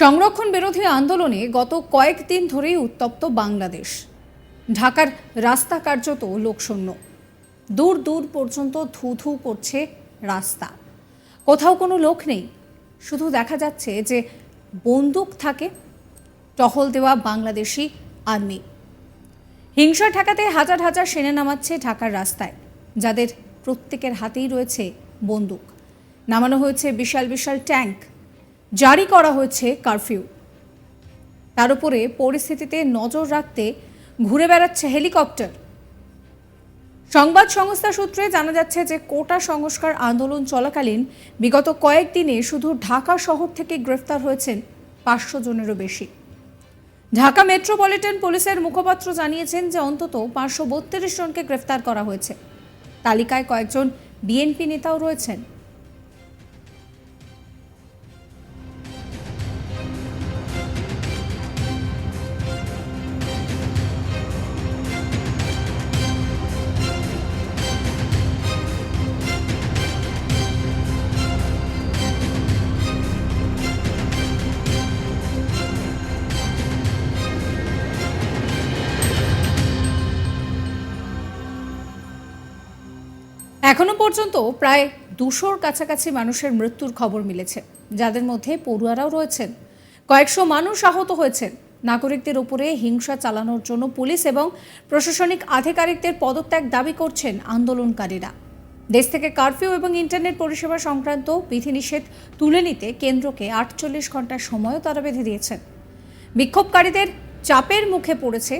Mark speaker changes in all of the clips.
Speaker 1: সংরক্ষণ বিরোধী আন্দোলনে গত কয়েকদিন ধরেই উত্তপ্ত বাংলাদেশ। ঢাকার রাস্তা কার্যত লোকশূন্য। দূর দূর পর্যন্ত ধু ধু করছে রাস্তা। কোথাও কোনো লোক নেই। শুধু দেখা যাচ্ছে যে বন্দুক থাকে, টহল দেওয়া বাংলাদেশি আর্মি। হিংসা ঠেকাতে হাজার হাজার সেনা নামাচ্ছে ঢাকার রাস্তায়, যাদের প্রত্যেকের হাতেই রয়েছে বন্দুক। নামানো হয়েছে বিশাল বিশাল ট্যাঙ্ক জারি করা হয়েছে কারফিউ। তার উপরে পরিস্থিতিতে নজর রাখতে ঘুরে বেড়াচ্ছে হেলিকপ্টার। সংবাদ সংস্থা সূত্রে জানা যাচ্ছে যে কোটা সংস্কার আন্দোলন চলাকালীন বিগত কয়েকদিনে শুধু ঢাকা শহর থেকে গ্রেফতার হয়েছেন পাঁচশো জনেরও বেশি। ঢাকা মেট্রোপলিটন পুলিশের মুখপাত্র জানিয়েছেন যে অন্তত পাঁচশো বত্রিশ জনকে গ্রেফতার করা হয়েছে। তালিকায় কয়েকজন বিএনপি নেতাও রয়েছেন। এখনও পর্যন্ত প্রায় দুশোর কাছাকাছি মানুষের মৃত্যুর খবর মিলেছে, যাদের মধ্যে পড়ুয়ারাও রয়েছেন। কয়েকশো মানুষ আহত হয়েছেন। নাগরিকদের উপরে হিংসা চালানোর জন্য পুলিশ এবং প্রশাসনিক আধিকারিকদের পদত্যাগ দাবি করছেন আন্দোলনকারীরা। দেশ থেকে কারফিউ এবং ইন্টারনেট পরিষেবা সংক্রান্ত বিধিনিষেধ তুলে নিতে কেন্দ্রকে আটচল্লিশ ঘণ্টা সময়ও তারা বেঁধে দিয়েছেন। বিক্ষোভকারীদের চাপের মুখে পড়েছে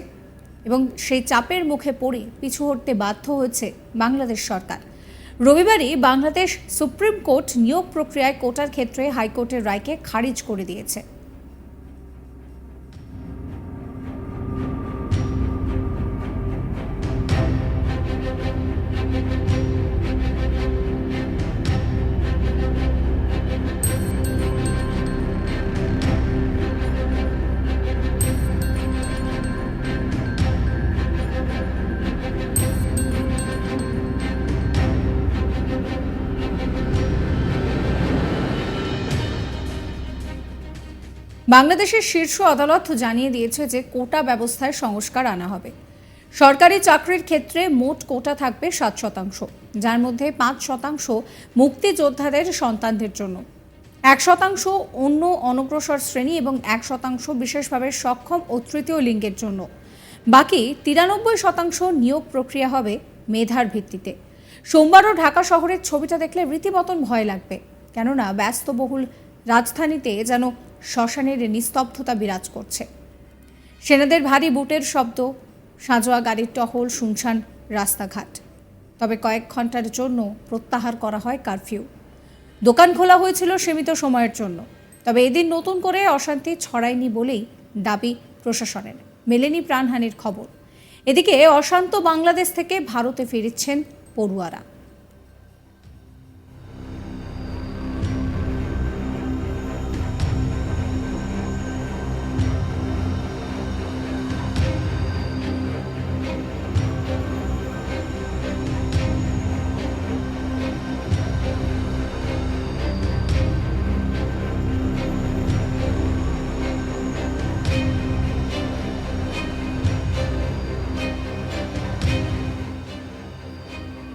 Speaker 1: এবং সেই চাপের মুখে পড়ে পিছু হটতে বাধ্য হয়েছে বাংলাদেশ সরকার। রবিবারই বাংলাদেশ সুপ্রিম কোর্ট নিয়োগ প্রক্রিয়ায় কোটার ক্ষেত্রে হাইকোর্টের রায়কে খারিজ করে দিয়েছে। বাংলাদেশের শীর্ষ আদালত জানিয়ে দিয়েছে যে কোটা ব্যবস্থায় সংস্কার আনা হবে। সরকারি চাকরির ক্ষেত্রে মোট কোটা থাকবে সাত শতাংশ, যার মধ্যে পাঁচ শতাংশ মুক্তিযোদ্ধাদের সন্তানদের জন্য। এক শতাংশ অন্য অনগ্রসর শ্রেণি এবং এক শতাংশ বিশেষভাবে সক্ষম ও তৃতীয় লিঙ্গের জন্য। বাকি তিরানব্বই শতাংশ নিয়োগ প্রক্রিয়া হবে মেধার ভিত্তিতে। সোমবারও ঢাকা শহরের ছবিটা দেখলে রীতিমতন ভয় লাগবে, কেননা ব্যস্তবহুল রাজধানীতে যেন শ্মশানের নিস্তব্ধতা বিরাজ করছে। সেনাদের ভারী বুটের শব্দ, সাঁজোয়া গাড়ির টহল, শুনশান, রাস্তাঘাট। তবে কয়েক ঘণ্টার জন্য প্রত্যাহার করা হয় কারফিউ। দোকান খোলা হয়েছিল সীমিত সময়ের জন্য। তবে এদিন নতুন করে অশান্তি ছড়ায়নি বলেই দাবি প্রশাসনের। মেলেনি প্রাণহানির খবর। এদিকে অশান্ত বাংলাদেশ থেকে ভারতে ফিরেছেন পড়ুয়ারা।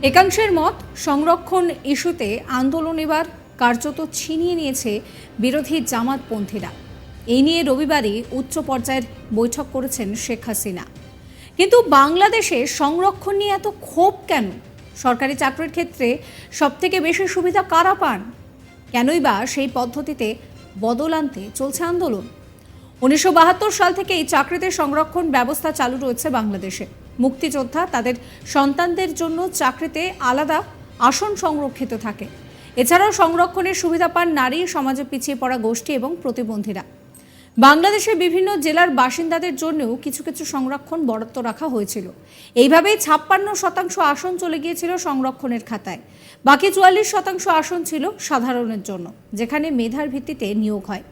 Speaker 1: একাংশের মত, সংরক্ষণ ইস্যুতে আন্দোলন এবার কার্যত ছিনিয়ে নিয়েছে বিরোধী জামাতপন্থীরা। এই নিয়ে রবিবারই উচ্চ পর্যায়ের বৈঠক করেছেন শেখ হাসিনা। কিন্তু বাংলাদেশে সংরক্ষণ নিয়ে এত ক্ষোভ কেন? সরকারি চাকরির ক্ষেত্রে সবথেকে বেশি সুবিধা কারা পান? কেনই বা সেই পদ্ধতিতে বদল আনতে চলছে আন্দোলন? উনিশশো বাহাত্তর সাল থেকে এই চাকরিতে সংরক্ষণ ব্যবস্থা চালু রয়েছে বাংলাদেশে। মুক্তিযোদ্ধা তাদের সন্তানদের জন্য চাকরিতে আলাদা আসন সংরক্ষিত থাকে। এছাড়াও সংরক্ষণের সুবিধা পান নারী, সমাজে পিছিয়ে পড়া গোষ্ঠী এবং প্রতিবন্ধীরা। বাংলাদেশের বিভিন্ন জেলার বাসিন্দাদের জন্যও কিছু কিছু সংরক্ষণ বরাদ্দ রাখা হয়েছিল। এইভাবেই ছাপ্পান্ন শতাংশ আসন চলে গিয়েছিল সংরক্ষণের খাতায়। বাকি চুয়াল্লিশ শতাংশ আসন ছিল সাধারণের জন্য, যেখানে মেধার ভিত্তিতে নিয়োগ হয়।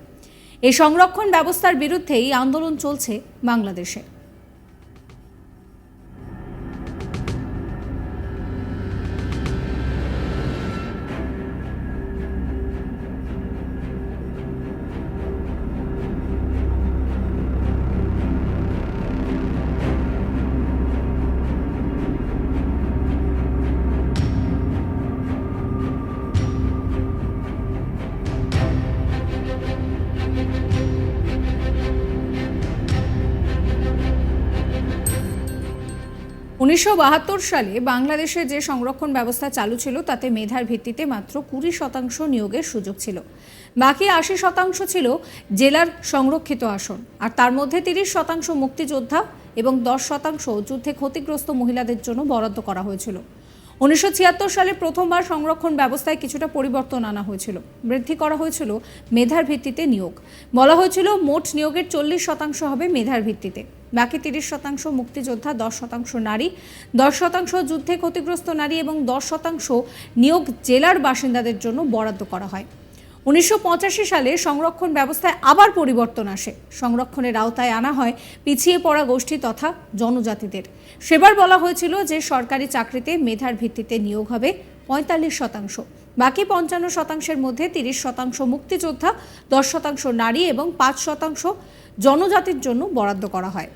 Speaker 1: এই সংরক্ষণ ব্যবস্থার বিরুদ্ধেই আন্দোলন চলছে বাংলাদেশে। উনিশশো বাহাত্তর সালে বাংলাদেশে যে সংরক্ষণ ব্যবস্থা চালু ছিল, তাতে মেধার ভিত্তিতে মাত্র কুড়ি শতাংশ নিয়োগের সুযোগ ছিল। বাকি আশি শতাংশ ছিল জেলার সংরক্ষিত আসন, আর তার মধ্যে তিরিশ শতাংশ মুক্তিযোদ্ধা এবং দশ শতাংশ যুদ্ধে ক্ষতিগ্রস্ত মহিলাদের জন্য বরাদ্দ করা হয়েছিল। উনিশশো ছিয়াত্তর সালে প্রথমবার সংরক্ষণ ব্যবস্থায় কিছুটা পরিবর্তন আনা হয়েছিল। বৃদ্ধি করা হয়েছিল মেধার ভিত্তিতে নিয়োগ। বলা হয়েছিল মোট নিয়োগের চল্লিশ শতাংশ হবে মেধার ভিত্তিতে। বাকি তিরিশ শতাংশ মুক্তিযোদ্ধা, দশ শতাংশ নারী। দশ শতাংশ যুদ্ধে ক্ষতিগ্রস্ত নারী এবং দশ শতাংশ নিয়োগ জেলার বাসিন্দাদের জন্য বরাদ্দ করা হয়। উনিশশো পঁচাশি সালে সংরক্ষণ ব্যবস্থায় আবার পরিবর্তন আসে। সংরক্ষণের আওতায় আনা হয় পিছিয়ে পড়া গোষ্ঠী তথা জনজাতিদের। সেবার বলা হয়েছিল যে সরকারি চাকরিতে মেধার ভিত্তিতে নিয়োগ হবে পঁয়তাল্লিশ শতাংশ। বাকি পঞ্চান্ন শতাংশের মধ্যে তিরিশ শতাংশ মুক্তিযোদ্ধা, দশ শতাংশ নারী এবং পাঁচ শতাংশ জনজাতির জন্য বরাদ্দ করা হয়।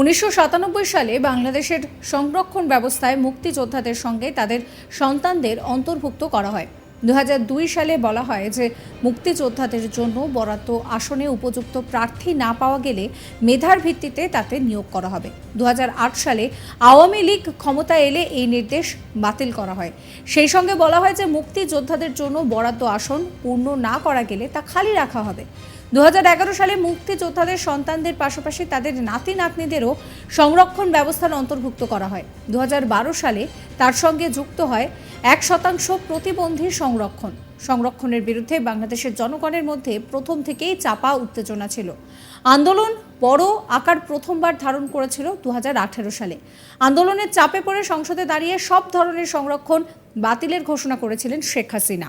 Speaker 1: উনিশশো সাতানব্বই সালে বাংলাদেশের সংরক্ষণ ব্যবস্থায় মুক্তিযোদ্ধাদের সঙ্গে তাদের সন্তানদের অন্তর্ভুক্ত করা হয়। দু হাজার দুই সালে বলা হয় যে মুক্তিযোদ্ধাদের জন্য বরাদ্দ আসনে উপযুক্ত প্রার্থী না পাওয়া গেলে মেধার ভিত্তিতে তাতে নিয়োগ করা হবে। দু হাজার আট সালে আওয়ামী লীগ ক্ষমতায় এলে এই নির্দেশ বাতিল করা হয়। সেই সঙ্গে বলা হয় যে মুক্তিযোদ্ধাদের জন্য বরাদ্দ আসন পূর্ণ না করা গেলে তা খালি রাখা হবে। দু হাজার এগারো সালে মুক্তিযোদ্ধাদের সন্তানদের পাশাপাশি তাদের নাতি নাতনিদেরও সংরক্ষণ ব্যবস্থার অন্তর্ভুক্ত করা হয়। দু হাজার বারো সালে তার সঙ্গে যুক্ত হয় এক শতাংশ প্রতিবন্ধী সংরক্ষণ। সংরক্ষণের বিরুদ্ধে বাংলাদেশের জনগণের মধ্যে প্রথম থেকেই চাপা উত্তেজনা ছিল। আন্দোলন বড় আকার প্রথমবার ধারণ করেছিল দু হাজার আঠেরো সালে। আন্দোলনের চাপে পড়ে সংসদে দাঁড়িয়ে সব ধরনের সংরক্ষণ বাতিলের ঘোষণা করেছিলেন শেখ হাসিনা।